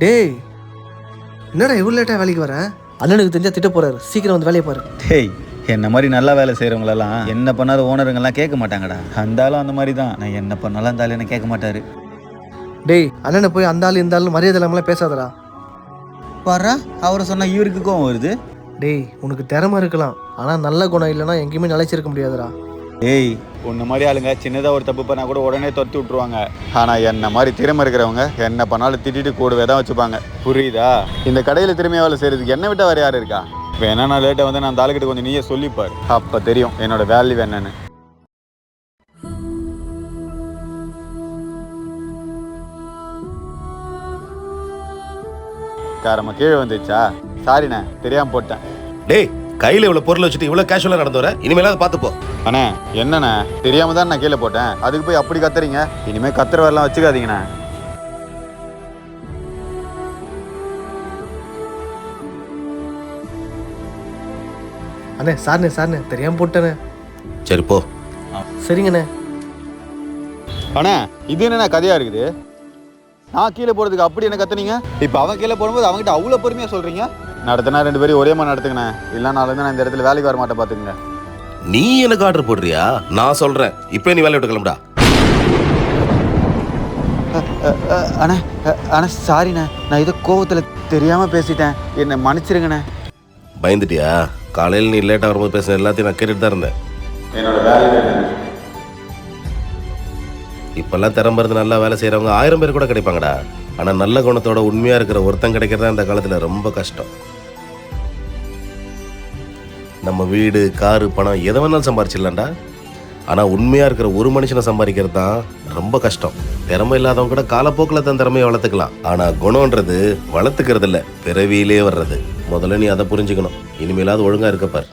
டேய் என்னடா இவ்வளோ லேட்டாக வேலைக்கு வர? அண்ணனுக்கு தெரிஞ்சா திட்ட போறாரு. சீக்கிரம் வந்து வேலையை பாரு. டேய் என்ன மாதிரி நல்லா வேலை செய்கிறவங்களெல்லாம் என்ன பண்ணாலும் ஓனருங்கெல்லாம் கேட்க மாட்டாங்கடா. அந்த ஆளும் அந்த மாதிரி தான் நான் என்ன பண்ணாலும் அந்த ஆளு என்ன கேட்க மாட்டாரு. டேய் அண்ணனை போய் அந்த ஆள் இந்த ஆள் மரியாதை இல்லாமலாம் பேசாதடா. வர்றா அவரை சொன்னா இவருக்கு கோவம் வருது? டேய் உனக்கு திறமை இருக்கலாம். ஆனால் நல்ல குணம் இல்லைன்னா எங்கேயுமே நிலைச்சிருக்க முடியாதுடா. ஏய். உன்ன மாதிரி ஆளுங்க சின்னதாக ஒரு தப்பு பண்ணால் கூட உடனே துரத்தி விட்ருவாங்க ஆனால் என்ன மாதிரி திறமை இருக்கிறவங்க என்ன பண்ணாலும் திட்டிட்டு கூடவே தான் வச்சுப்பாங்க. புரியுதா? இந்த கடையில் திறமையாக வேலை செய்கிறதுக்கு என்ன விட்ட வேறு யார் இருக்கா? வேணா நான் லேட்டாக வந்து நான் அந்த கொஞ்சம் நீயே சொல்லிப்பார். அப்போ தெரியும் என்னோட வேல்யூ என்னன்னு. காரம்மா கீழே வந்துச்சா சாரிண்ணே தெரியாமல் போட்டேன். டேய் கையில இவ்வளவு பொருள் வச்சுட்டு இவ்வளவு கேஷுவலா நடந்து வர? இனிமேலாவது பார்த்து போ அண்ணே என்னண்ணே? தெரியாம தான் நான் கீழே போட்டேன். அதுக்கு போய் அப்படி கத்துறீங்க? இனிமே கத்துற வரலாம் வச்சுக்காதீங்கண்ணே. அண்ணே சார்ண்ணே சார்ண்ணே தெரியாமல் போட்டேண்ணே. சரி போ. சரிங்கண்ணே. அண்ணே இது என்னண்ணே கதையா இருக்குது? நான் கீழே போறதுக்கு அப்படி என்ன கத்துனீங்க? இப்போ அவன் கீழே போடும்போது அவன்கிட்ட அவ்வளோ பொறுமையா சொல்றீங்க? நடத்தினா ரெண்டு பேரும் ஒரே மாதிரி நடத்துங்கண்ணே. இல்லை நாளைக்கு நான் இந்த இடத்துல வேலைக்கு வர மாட்டேன் பார்த்துக்குங்க. நீ எனக்கு ஆர்டர் போடுறியா? நான் சொல்றேன். இப்போ நீ வேலையை விட்டு கிளம்புடா. அண்ணே அண்ணே சாரிண்ணே. நான் ஏதோ கோவத்தில் தெரியாமல் பேசிட்டேன். என்னை மன்னிச்சிருங்கண்ணே. பயந்துட்டியா? காலையில் நீ லேட்டாக வரும்போது பேசுன எல்லாத்தையும் நான் கேட்டுட்டு தான் இருந்தேன். என்னோட வேலை இப்பெல்லாம் திறமை இருந்து நல்லா வேலை செய்கிறவங்க ஆயிரம் பேர் கூட கிடைப்பாங்கடா. ஆனால் நல்ல குணத்தோட உண்மையாக இருக்கிற ஒருத்தன் கிடைக்கிறதா இந்த காலத்தில் ரொம்ப கஷ்டம். நம்ம வீடு காரு பணம் எதை வேணாலும் சம்பாரிச்சிடலாம்டா. ஆனால் உண்மையாக இருக்கிற ஒரு மனுஷனை சம்பாதிக்கிறது தான் ரொம்ப கஷ்டம். திறமை இல்லாதவங்க கூட காலப்போக்கில் தன் திறமையை வளர்த்துக்கலாம். ஆனால் குணன்றது வளர்த்துக்கிறது இல்லை பிறவியிலே வர்றது. முதல்ல நீ அதை புரிஞ்சுக்கணும். இனிமேலாவது ஒழுங்காக இருக்கப்பார்